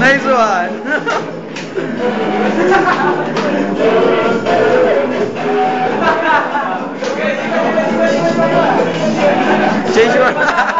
Nice one. Change one.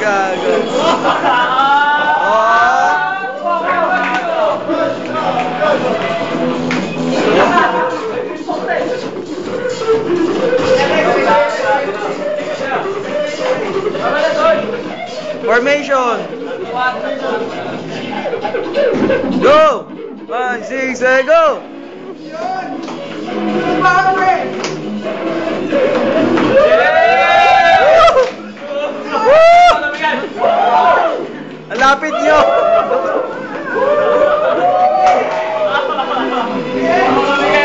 Gago. Oh. Formation. Go. Five, six, seven, go. Lapit nyo!